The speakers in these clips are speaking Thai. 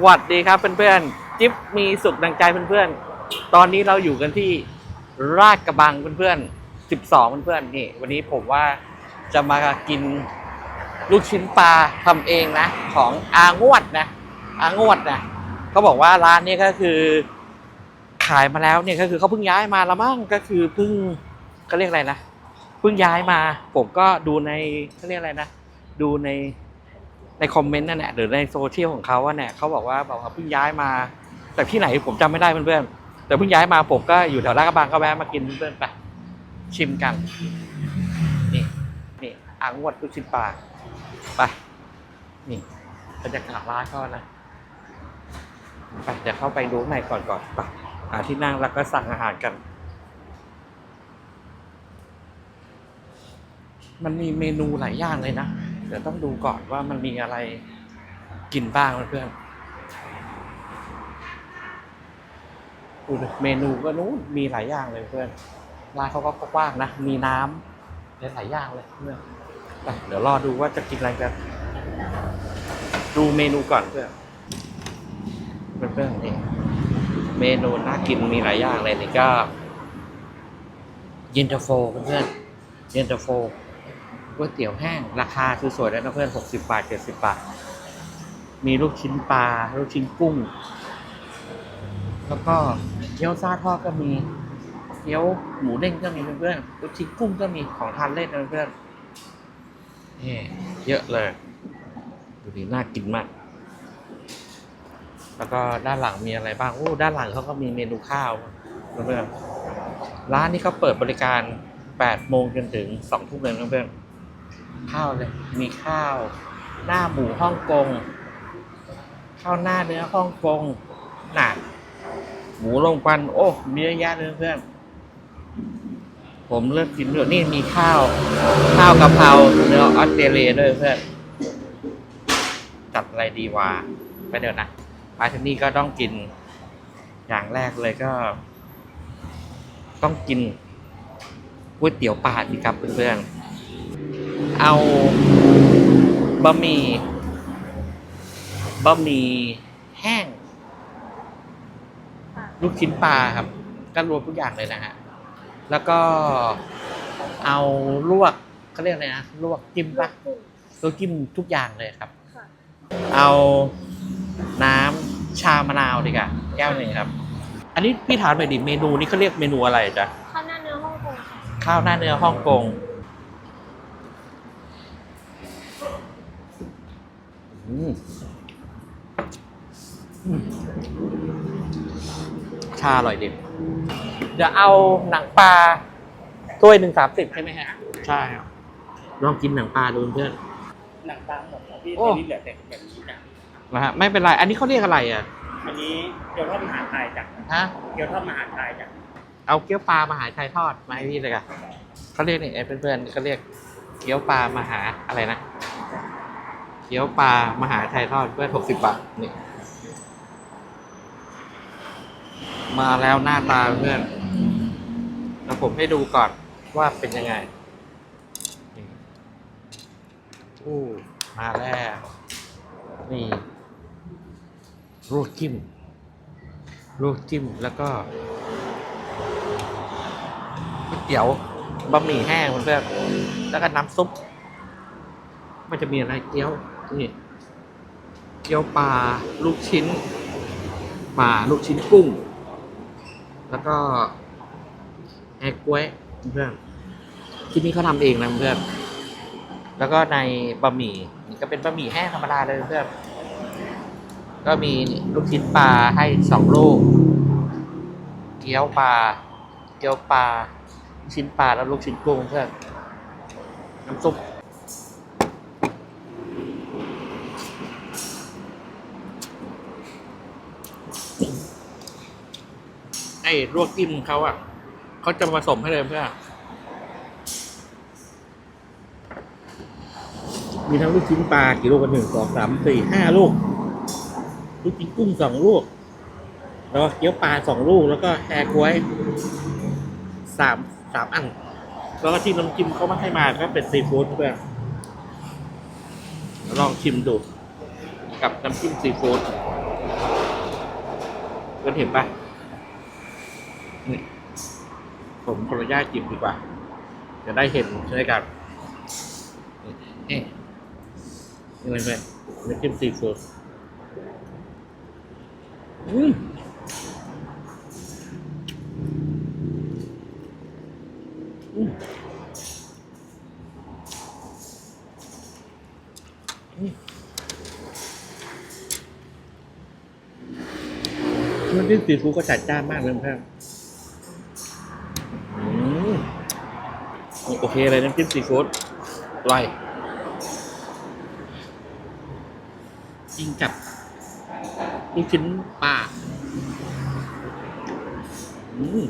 หวัดดีครับเพื่อนๆ จิ๊บมีสุขดังใจเพื่อนๆ ตอนนี้เราอยู่กันที่ราชกระบังเพื่อนๆ 12 เพื่อนๆ นี่ วันนี้ผมว่าจะมากินลูกชิ้นปลาทำเองนะ ของอางวดนะ อางวดนะเขาบอกว่าร้านนี้ก็คือ ขายมาแล้วเนี่ยก็คือเขาเพิ่งย้ายมาแล้วมั้งก็คือเพิ่งเขาเรียกอะไรนะเพิ่งย้ายมา ผมก็ดูในเขาเรียกอะไรนะ ดูใน ในคอมเมนต์นั่นแหละหรือในโซเชียลของเขาว่าเนี่ยเขาบอกว่าบอกว่าเพิ่งย้ายมาจากที่ไหนผมจำไม่ได้เพื่อนๆแต่เพิ่งย้ายมาผมก็อยู่แถวลาดกระบังก็แวะมากินเพื่อนๆไปชิมกันนี่นี่อ่างวดลูกชิ้นปลาไปนี่บรรยากาศร้านเขานะไปเดี๋ยวเข้าไปดูในก่อนก่อนไปหาที่นั่งแล้วก็สั่งอาหารกัน มันมีเมนูหลายอย่างเลยนะ ดี๋ยวต้องดูก่อนว่ามันมีอะไรกินบ้างเพื่อนดูดิเมนูก็นู้นมีหลายอย่างเลยเพื่อนร้านเขาก็กว้างนะ มีน้ำหลายอย่างเลยเพื่อนไปเดี๋ยวรอดูว่าจะกินอะไรกันดูเมนูก่อนเพื่อนเพื่อนนี่เมนูน่ากินมีหลายอย่างเลยนี่ก็เย็นตาโฟเพื่อนเย็นตาโฟ ก๋วยเตี๋ยวแห้ง ราคาสวยแล้วนะเพื่อนหกสิบาทเจ็ดสิบาท มีลูกชิ้นปลา ลูกชิ้นกุ้ง แล้วก็เกี๊ยวซาทอดก็มี เกี๊ยวหมูเด้งก็มีเพื่อนๆลูกชิ้นกุ้งก็มีของทานเล่นนะเพื่อนนี่เยอะเลย ดูดีน่ากินมาก แล้วก็ด้านหลังมีอะไรบ้างโอ้ด้านหลังเขาก็มีเมนูข้าวเพื่อนๆร้านนี้เขาเปิดบริการ8โมงจนถึง2ทุ่มเลยเพื่อนๆ ข้าวเลย มีข้าว หน้าหมูฮ่องกง ข้าวหน้าเนื้อฮ่องกงหน่ะหมูลงควันโอ้ มีเยอะแยะเลยเพื่อน ผมเลือกกินด้วยนี่มีข้าว ข้าวกะเพราเนื้อออสเตรเลียด้วยเพื่อน จัดอะไรดีวะไปเดี๋ยวนะมาที่นี่ก็ต้องกิน อย่างแรกเลยก็ ต้องกินก๋วยเตี๋ยวปลาดีครับเพื่อนๆ เอาบะหมี่บะหมี่แห้ง ลูกชิ้นปลาครับ ก็รวมทุกอย่างเลยนะฮะ แล้วก็เอาลวกเขาเรียกอะไรนะลวกจิ้มปะลวกจิ้มทุกอย่างเลยครับค่ะเอาน้ำชามะนาวดีกว่าแก้วหนึ่งครับ อันนี้พี่ถามหน่อยดิเมนูนี้เขาเรียกเมนูอะไรจ๊ะข้าวหน้าเนื้อฮ่องกงค่ะข้าวหน้าเนื้อฮ่องกงอืมอืม ชาอร่อยดิเดี๋ยวเอาหนังปลาถ้วยหนึ่งสามสิบใช่ไหมฮะ ใช่ครับลองกินหนังปลาดูเพื่อน หนังปลาหมดครับพี่โอ้อันนี้เหลือแต่แบบนี้จ้ะนะฮะไม่เป็นไร อันนี้เขาเรียกอะไรอะ อันนี้เกี๊ยวทอดมหาไทยจ้ะฮะ เกี๊ยวทอดมหาไทยจ้ะเอาเกี๊ยวปลามหาชัยทอดมาให้พี่เลยค่ะเขาเรียกนี่เพื่อนๆเขาเรียกเกี๊ยวปลามหาอะไรนะเกี๊ยวปลามหาชัยทอดเพื่อนหกสิบบาทนี่มาแล้วหน้าตาเพื่อนแล้วผมให้ดูก่อนว่าเป็นยังไงนี่อู้มาแล้ว นี่ลวกจิ้มลวกจิ้มแล้วก็ก๋วยเตี๋ยวบะหมี่แห้งเพื่อนแล้วก็น้ำซุป มันจะมีอะไรเกี๊ยว นี่เกี๊ยวปลาลูกชิ้นปลาลูกชิ้นกุ้ง แล้วก็แอกล้วยเพื่อนที่นี่เขาทำเองนะเพื่อนแล้วก็ในบะหมี่นี่ก็เป็นบะหมี่แห้งธรรมดาเลยเพื่อนก็มีลูกชิ้นปลาให้สองลูกเกี๊ยวปลาเกี๊ยวปลาลูกชิ้นปลาแล้วลูกชิ้นกุ้งเพื่อนน้ำซุป ลวกจิ้มเขาอะเขาจะผสมให้เลยเพื่อนมีทั้งลูกชิ้นปลากี่ลูกกันหนึ่งสองสามสี่ห้าลูก ลูกชิ้นกุ้งสองลูก แล้วก็เกี๊ยวปลาสองลูกแล้วก็แฮร์กล้วยสามสามอันแล้วก็ที่น้ำจิ้มเขามาให้มาก็เป็นซีฟู้ดเพื่อนลองชิมดู กับน้ำจิ้มซีฟู้ดก็เห็นปะ นี่ผมขออนุญาตจิบดีกว่า จะได้เห็นใช่ไหมครับนี่นี่มันเป็นน้ำจิ้มซีฟู้ดอืมอืมอืมน้ำจิ้มซีฟู้ดก็จัดจ้านมากเลยเพื่อน โอเคเลยน้ำจิ้มซีฟู้ดอร่อยกินกับลูกชิ้นปลาอืม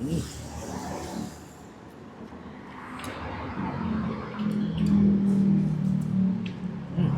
อืมอืม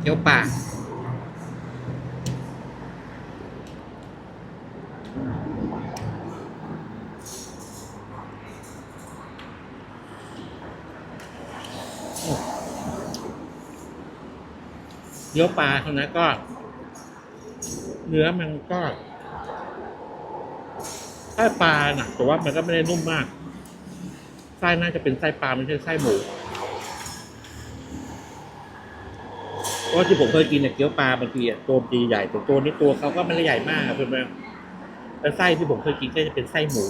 เกี๊ยวปลา เกี๊ยวปลาเท่านั้นก็ เนื้อมันก็ไส้ปลาน่ะแต่ว่ามันก็ไม่ได้นุ่มมากไส้น่าจะเป็นไส้ปลาไม่ใช่ไส้หมูเพราะที่ผมเคยกินเนี่ยเกี๊ยวปลาบางทีอะตัวตีใหญ่แต่ตัวนี้ตัวเขาก็ไม่ได้ใหญ่มากเพื่อนๆแต่ไส้ที่ผมเคยกินก็จะเป็นไส้หมู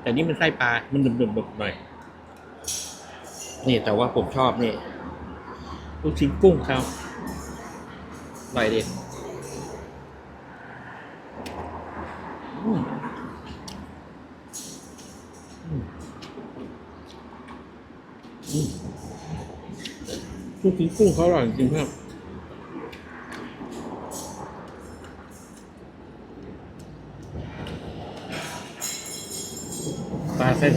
แต่นี่มันไส้ปลา มันหนึบๆหน่อย นี่แต่ว่าผมชอบนี่ลูกชิ้นกุ้งเขา อร่อยดีอืมอืมอืมลูกชิ้นกุ้งเขาอร่อยจริงๆครับปลาเส้น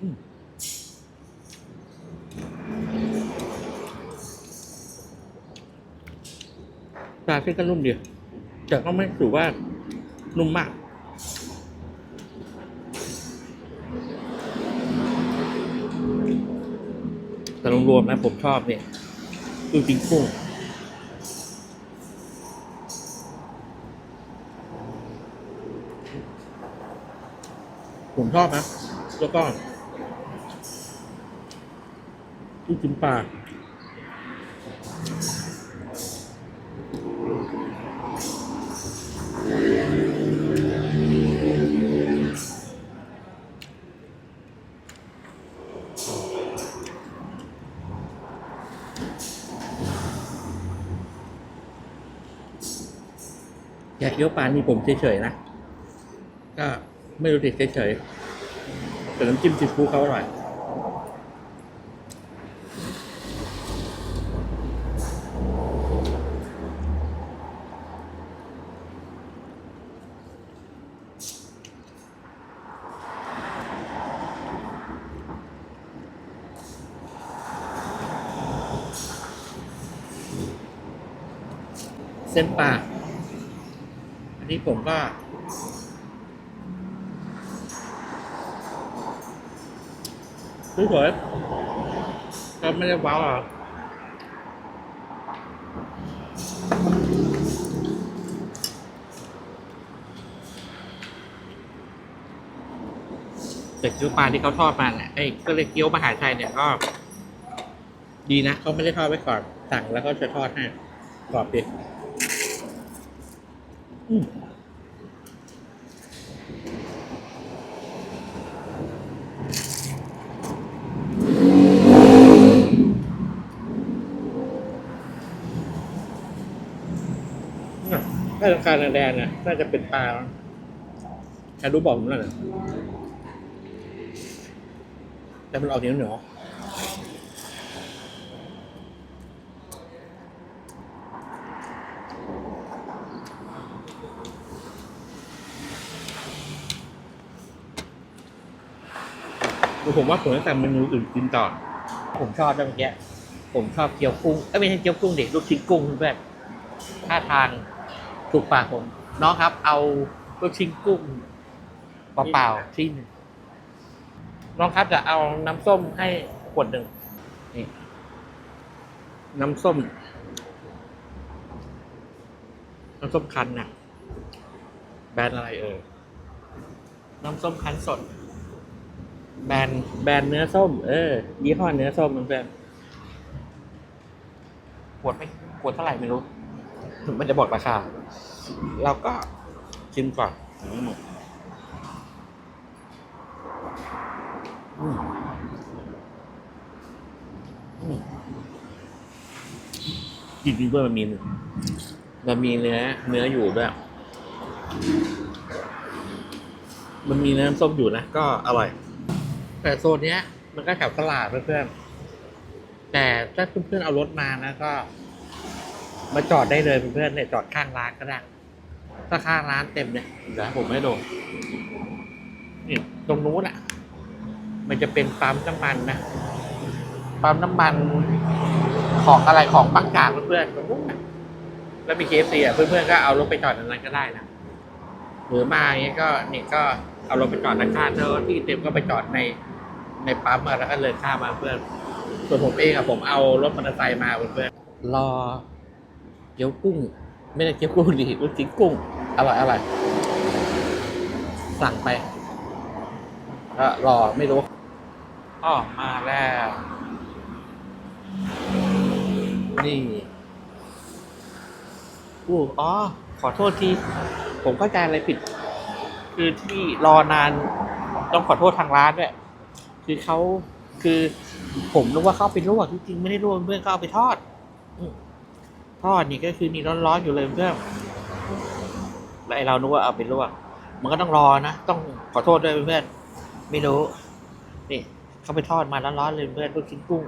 อืมาเส้นก็นุ่มดีแต่ก็ไม่ถือว่านุ่มมาก แต่รวมๆนะผมชอบเนี่ยคือจริงกุ้งผมชอบนะ แล้วก็ลูกชิ้นปลา อยากเคี้ยวปลานี่ผมเฉยๆนะก็ไม่รู้ดิดเฉยๆแต่น้ำจิ้มซีฟู้ดเขาอร่อยเส้นปลา ผมก็สวยๆก็ไม่ได้ว้าวหรอกแต่เกี๊ยวปลาที่เขาทอดมาเนี่ยไอ้ก็เลยกเกี๊ยวมหาชัยเนี่ยก็ ดีนะเขาไม่ได้ทอดไว้ก่อนสั่งแล้วก็จะทอดให้กรอบดีอืมอะถ้าต้องการแดงเนี่ยน่าจะเป็นปลาใครรู้บอกผมหน่อยนะแต่มันออกเหนียวเหนียวผมว่าผมจะสั่งเมนูอื่นกินต่อ ผมชอบเมื่อกี้ผมชอบเกี๊ยวกุ้งเอ้ยไม่ใช่เกี๊ยวกุ้งเด็กลูกชิ้นกุ้งเพื่อนท่าทาง ถูกปากผม น้องครับ เอาลูกชิ้นกุ้งเปล่าๆที่หนึ่งน้องครับจะเอาน้ำส้มให้ขวดหนึ่งนี่น้ำส้ม น้ำส้มคั้นน่ะ แบรนด์อะไรเอ่ยน้ำส้มคั้นสด แบรนด์แบรนด์เนื้อส้ม เออยี่ห้อเนื้อส้มมันเป็นขวดไม่ขวดเท่าไหร่ไม่รู้ มันจะบอกราคา เราก็ชิมก่อนอืมอืมอืมจริงๆด้วยมันมีมันมีเนื้อเนื้ออยู่ด้วย มันมีน้ำส้มอยู่นะ ก็อร่อย แต่โซนเนี้ย มันก็แถวตลาดเพื่อนๆแต่ถ้าเพื่อนๆเอารถมานะก็ มาจอดได้เลยเพื่อนๆเนี่ยจอดข้างร้านก็ได้ ถ้าข้างร้านเต็มเนี่ยเดี๋ยวผมไม่ดูนี่ตรงนู้นอะ มันจะเป็นปั๊มน้ำมันนะปั๊มน้ำมันของอะไรของบางจากเพื่อนๆตรงนู้นน่ะแล้วมีเคฟซีอะเพื่อนๆก็เอารถไปจอดตรงนั้นก็ได้นะหรือมาอย่างเงี้ยก็นี่ก็เอารถไปจอดด้านข้างแล้วที่เต็มก็ไปจอดในในปั๊มอะแล้วก็เลยข้ามมาเพื่อน ส่วนผมเองอะผมเอารถมอเตอร์ไซค์มาเพื่อนๆรอ เกี๊ยวกุ้ง ไม่ได้เกี๊ยวกุ้งดิลูกชิ้นกุ้งอร่อยอร่อยสั่งไปก็รอไม่รู้อ๋อมาแล้ว นี่อู้อ๋อ ขอโทษทีผมเข้าใจอะไรผิด คือที่รอนาน ต้องขอโทษทางร้านด้วย คือเขาคือผมนึกว่าเขาเอาไปลวกจริงๆไม่ได้ลวกเพื่อนก็เอาไปทอด อืม ทอดนี่ก็คือนี่ร้อนๆอยู่เลยเพื่อนแล้วไอเรานึกว่าเอาไปลวกมันก็ต้องรอนะ ต้องขอโทษด้วยเพื่อนไม่รู้นี่เขาไปทอดมาร้อนๆเลยเพื่อนลูกชิ้นกุ้ง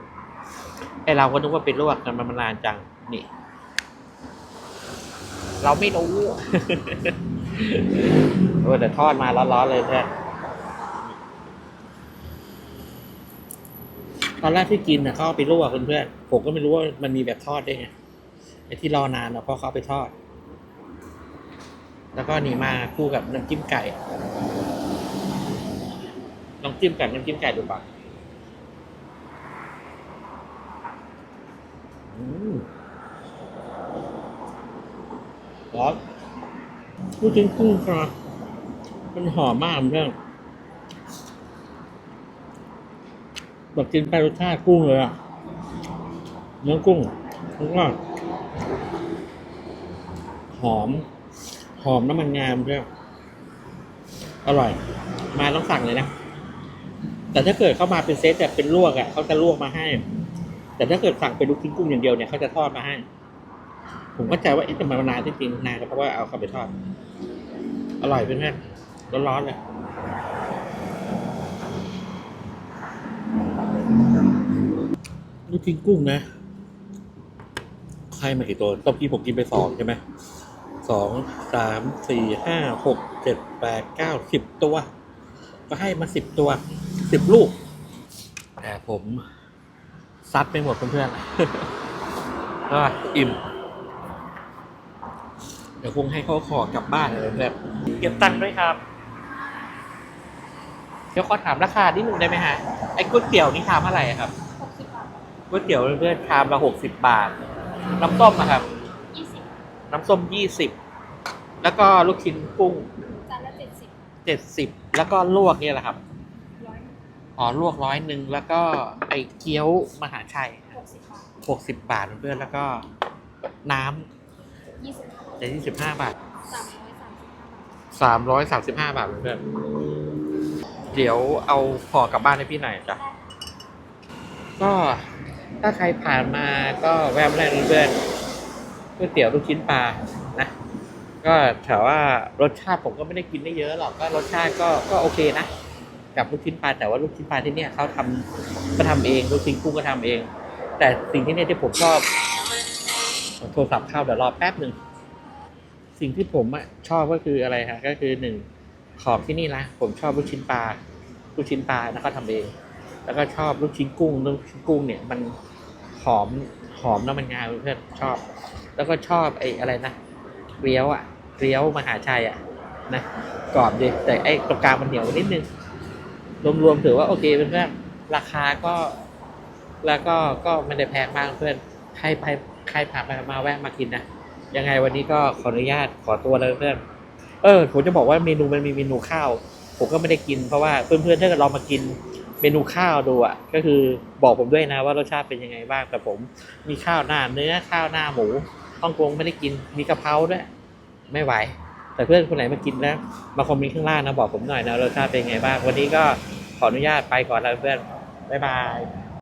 ไอเราก็นึกว่าเป็นลวกกันมามานานจังนี่ เราไม่รู้เออแต่ทอดมาร้อนๆเลยเพื่อนตอนแรกที่กินนะเขาเอาไปลวกเพื่อนผมก็ไม่รู้ว่ามันมีแบบทอดได้ไง ไอ้ที่รอนานเนาะเพราะเขาเอาไปทอด แล้วก็นี่มาคู่กับน้ำจิ้มไก่ ลองจิ้มกับน้ำจิ้มไก่ดูป่ะอืมร้อนลูกชิ้นกุ้งครับมันหอมมากเพื่อนแบบกินไปรสชาติกุ้งเลยอะเนื้อกุ้งแล้วก็ หอม หอมน้ำมันงามด้วย อร่อย มาต้องสั่งเลยนะ แต่ถ้าเกิดเข้ามาเป็นเซตแบบเป็นลวกอะ่ะเขาจะลวกมาให้ แต่ถ้าเกิดสั่งเป็นลูกชิ้นกุ้งอย่างเดียวเนี่ยเขาจะทอดมาให้ ผมก็ใจว่าเอ๊ะแต่มันนานที่จริงนานก็เพราะว่าเอาเข้าไปทอด อร่อยเพื่อนๆร้อนๆเลยลูกชิ้นกุ้งนะ ใครมากี่ตัวตบกี้ผมกินไปสองใช่ไหม สองสามสี่ห้าหกเจ็ดแปดเก้าสิบตัว ก็ให้มาสิบตัวสิบลูก แต่ผมซัดไปหมดเพื่อนๆก็อิ่ม เดี๋ยวคงให้เขาขอกลับบ้านเลยแบบเก็บตังค์ด้วยครับ เดี๋ยวขอถามราคานิดนึงได้ไหมฮะ ไอ้ก๋วยเตี๋ยวนี่ชามเท่าไหร่อะครับหกสิบบาทก๋วยเตี๋ยวเพื่อนๆชามละหกสิบบาท น้ำส้มนะครับยี่สิบ น้ำส้มยี่สิบแล้วก็ลูกชิ้นกุ้งจานละเจ็ดสิบเจ็ดสิบแล้วก็ลวกเนี่ยแหละครับร้อยอ๋อลวกร้อยหนึ่งแล้วก็ไอ้เกี๊ยวมหาชัยหกสิบบาทหกสิบบาทเพื่อนๆแล้วก็น้ยี่สิบำจะยี่สิบห้าบาทสามร้อยสามสิบห้าบาทสามร้อยสามสิบห้าบาทเพื่อนๆเดี๋ยวเอาห่อกลับบ้านให้พี่หน่อยจ้ะ ก็ถ้าใครผ่านมาก็แวะมาได้เพื่อนๆ ก๋วยเตี๋ยวลูกชิ้นปลานะก็ถามว่ารสชาติผมก็ไม่ได้กินได้เยอะหรอกก็รสชาติก็ก็โอเคนะกับลูกชิ้นปลาแต่ว่าลูกชิ้นปลาที่เนี่ยเขาทำก็ทำเองลูกชิ้นกุ้งก็ทำเอง แต่สิ่งที่เนี่ยที่ผมชอบโทรศัพท์เข้าเดี๋ยวรอแป๊บหนึ่งสิ่งที่ผมอะชอบก็คืออะไรฮะก็คือหนึ่งขอบที่นี่นะผมชอบลูกชิ้นปลาลูกชิ้นปลาแล้วก็ทำเอง แล้วก็ชอบลูกชิ้นกุ้งลูกชิ้นกุ้งเนี่ยมันหอมหอมน้ำมันงาเพื่อนชอบ แล้วก็ชอบไอ้อะไรนะเกลียวอะเกลียวมหาชัยอะนะกรอบดีแต่ไอ้ตรงกลางมันเหนียวนิดนึงรวมๆถือว่าโอเคเพื่อนๆราคาก็ แล้วก็ก็ไม่ได้แพงมากเพื่อนใครไปใครผ่านไปมาแวะมากินนะยังไงวันนี้ก็ขออนุญาตขอตัวเลยเพื่อนเออผมจะบอกว่าเมนูมันมีเมนูข้าวผมก็ไม่ได้กินเพราะว่าเพื่อนๆถ้าเกิดลองมากินเมนูข้าวดูอะก็คือบอกผมด้วยนะว่ารสชาติเป็นยังไงบ้างแต่ผมมีข้าวหน้าเนื้อข้าวหน้าหมู ฮ่องกงไม่ได้กินมีกะเพราด้วยไม่ไหว แต่เพื่อนคนไหนมากินนะมาคอมเมนต์ข้างล่างนะบอกผมหน่อยนะรสชาติเป็นไงบ้างวันนี้ก็ขออนุญาตไปก่อนแล้วเพื่อนบ๊ายบาย